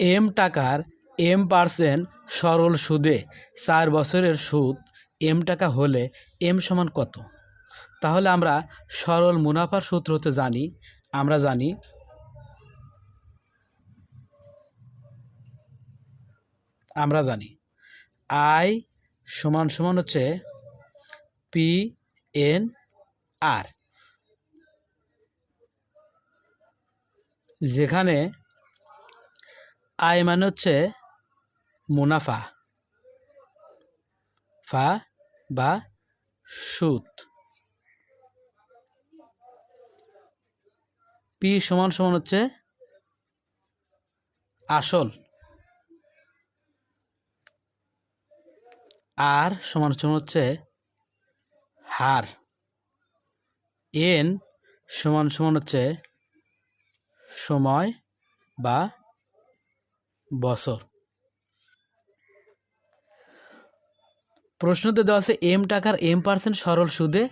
M টাকার M percent সরল সুদে চার বছরের সুদ এম টাকা হলে এম সমান কত? তাহলে আমরা সরল মুনাফার সূত্র হতে জানি, আমরা জানি আমরা জানি আই সমান সমান হচ্ছে পি এন আর। যেখানে আয় মানে হচ্ছে মুনাফা। ফা বা সুদ পি সমান সমান হচ্ছে আসল। আর সমান সমান হচ্ছে হার। এন সমান সমান হচ্ছে সময় বা বছর। প্রশ্নতে দেওয়া আছে, এম টাকার এম পার্সেন্ট সরল সুদে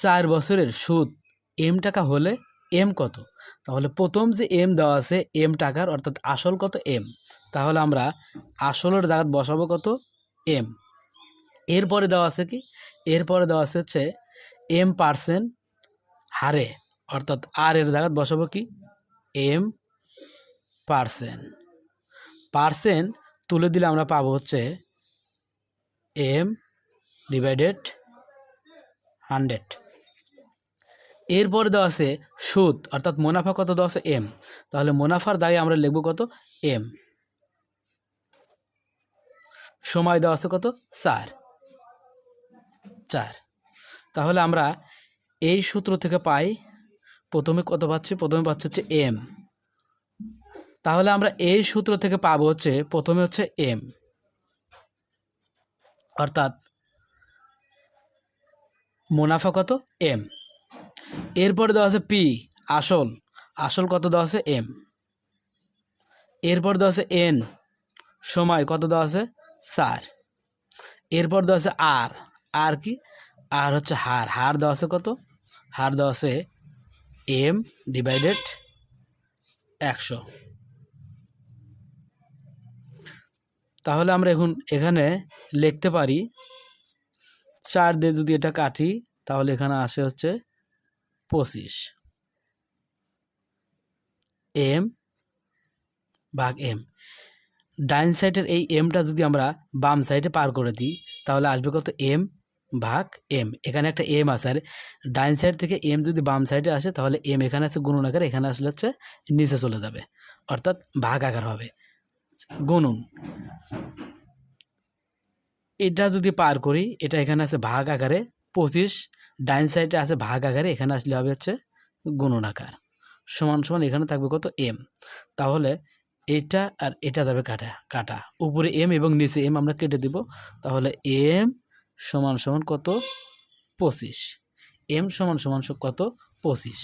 চার বছরের সুদ। এম টাকা হলে এম কত? তাহলে প্রথম যে এম দেওয়া আছে, এম টাকার, অর্থাৎ আসল কত? এম। তাহলে আমরা আসলের জায়গাত বসাবো কত? এম। এরপরে দেওয়া আছে কি? এরপরে দেওয়া আছে হচ্ছে, এম পার্সেন্ট হারে। অর্থাৎ আর এর জায়গাত বসাবো কি? M percent. পার্সেন্ট তুলে দিলে আমরা পাবো হচ্ছে এম ডিভাইডেড হান্ড্রেড। এরপরে দেওয়া আছে সুদ, অর্থাৎ মুনাফা কত দেওয়া আছে? এম। তাহলে মুনাফার দাগে আমরা লিখব কত? এম। সময় দেওয়া আছে কত? চার। চার। তাহলে আমরা এই সূত্র থেকে পাই, প্রথমে কত পাচ্ছি? প্রথমে পাচ্ছি হচ্ছে এম। তাহলে আমরা এই সূত্র থেকে পাবো হচ্ছে, প্রথমে হচ্ছে এম অর্থাৎ মুনাফা কত? এম এরপরে দেওয়া আছে পি আসল। আসল কত দেওয়া আছে? এম এরপর দেওয়া আছে এন সময় কত দেওয়া আছে? চার। এরপর দেওয়া আছে আর আর কি? আর হচ্ছে হার। হার দেওয়া আছে কত? হার দেওয়া আছে এম ডিভাইডেড একশো। তাহলে আমরা এখন এখানে লিখতে পারি, চার দিয়ে যদি এটা কাটি, তাহলে এখানে আসে হচ্ছে পঁচিশ। এম ভাগ এম ডাইন সাইডের এই এমটা যদি আমরা বাম সাইডে পার করে দিই, তাহলে আসবে কত? এম ভাগ এম এখানে একটা এম আছে, আর ডাইন সাইড থেকে এম যদি বাম সাইডে আসে, তাহলে এম এখানে আছে গুণন আকার, এখানে আসলে হচ্ছে নিচে চলে যাবে, অর্থাৎ ভাগ আকার হবে। গুণন। এটা যদি পার করি, এটা এখানে আছে ভাগ আকারে পঁচিশ, ডাইন সাইডে আছে ভাগ আকারে, এখানে আসলে হবে হচ্ছে গুণন আকার। সমান সমান এখানে থাকবে কত? এম তাহলে এটা আর এটা যাবে কাটা কাটা। উপরে এম এবং নিচে এম আমরা কেটে দিব। তাহলে এম সমান সমান কত? পঁচিশ। এম সমান সমান কত? পঁচিশ।